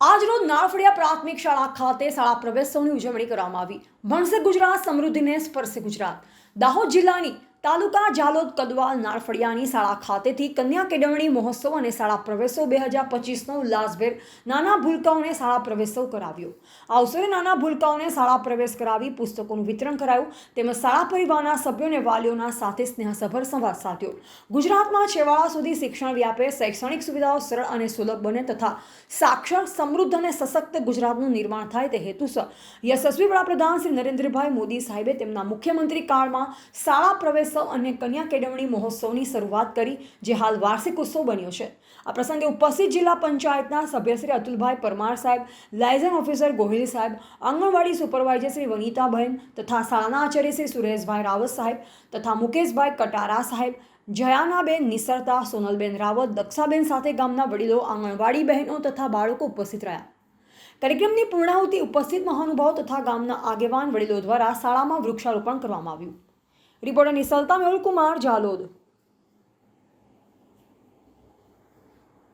આજરોજ નાળફળિયા પ્રાથમિક શાળા ખાતે શાળા પ્રવેશોની ઉજવણી કરવામાં આવી. ભણશે ગુજરાત સમૃદ્ધિને સ્પર્શે ગુજરાત. દાહોદ જિલ્લાની તાલુકા જાલોદ કદવાલ નારફળિયાની શાળા ખાતેથી કન્યા કેળવણી મહોત્સવ અને શાળા પ્રવેશો બે હજાર પચીસનો ઉલ્લાસભેર નાના ભૂલકાઓને શાળા પ્રવેશો કરાવ્યો. આ અવસરે નાના ભૂલકાઓને શાળા પ્રવેશ કરાવી પુસ્તકોનું વિતરણ કરાયું. તેમજ શાળા પરિવારના સભ્યોને વાલીઓના સાથે સ્નેહસભર સંવાદ સાધ્યો. ગુજરાતમાં છેવાડા સુધી શિક્ષણ વ્યાપે, શૈક્ષણિક સુવિધાઓ સરળ અને સુલભ બને તથા સાક્ષર, સમૃદ્ધ અને સશક્ત ગુજરાતનું નિર્માણ થાય તે હેતુસર. યશસ્વી વડાપ્રધાન શ્રી નરેન્દ્રભાઈ મોદી સાહેબે તેમના મુખ્યમંત્રી કાળમાં શાળા પ્રવેશો અને કન્યા કેળવણી મહોત્સવની શરૂઆત કરી, જે હાલ વાર્ષિક ઉત્સવ બન્યો છે. આ પ્રસંગે ઉપસ્થિત જિલ્લા પંચાયતના સભ્ય શ્રી અતુલભાઈ પરમાર સાહેબ, લાયઝન ઓફિસર ગોહિલ સાહેબ, આંગણવાડી સુપરવાઇઝર શ્રી વનિતાબહેન તથા શાળાના આચાર્ય શ્રી સુરેશભાઈ રાવત સાહેબ તથા મુકેશભાઈ કટારા સાહેબ, જયાનાબેન નિસરતા, સોનલબેન રાવત, દક્ષાબેન સાથે ગામના વડીલો, આંગણવાડી બહેનો તથા બાળકો ઉપસ્થિત રહ્યા. કાર્યક્રમની પૂર્ણાહુતિ, ઉપસ્થિત મહાનુભાવો તથા ગામના આગેવાન વડીલો દ્વારા શાળામાં વૃક્ષારોપણ કરવામાં આવ્યું. રિપોર્ટર નિસલતા મેહુલ કુમાર જાલોદ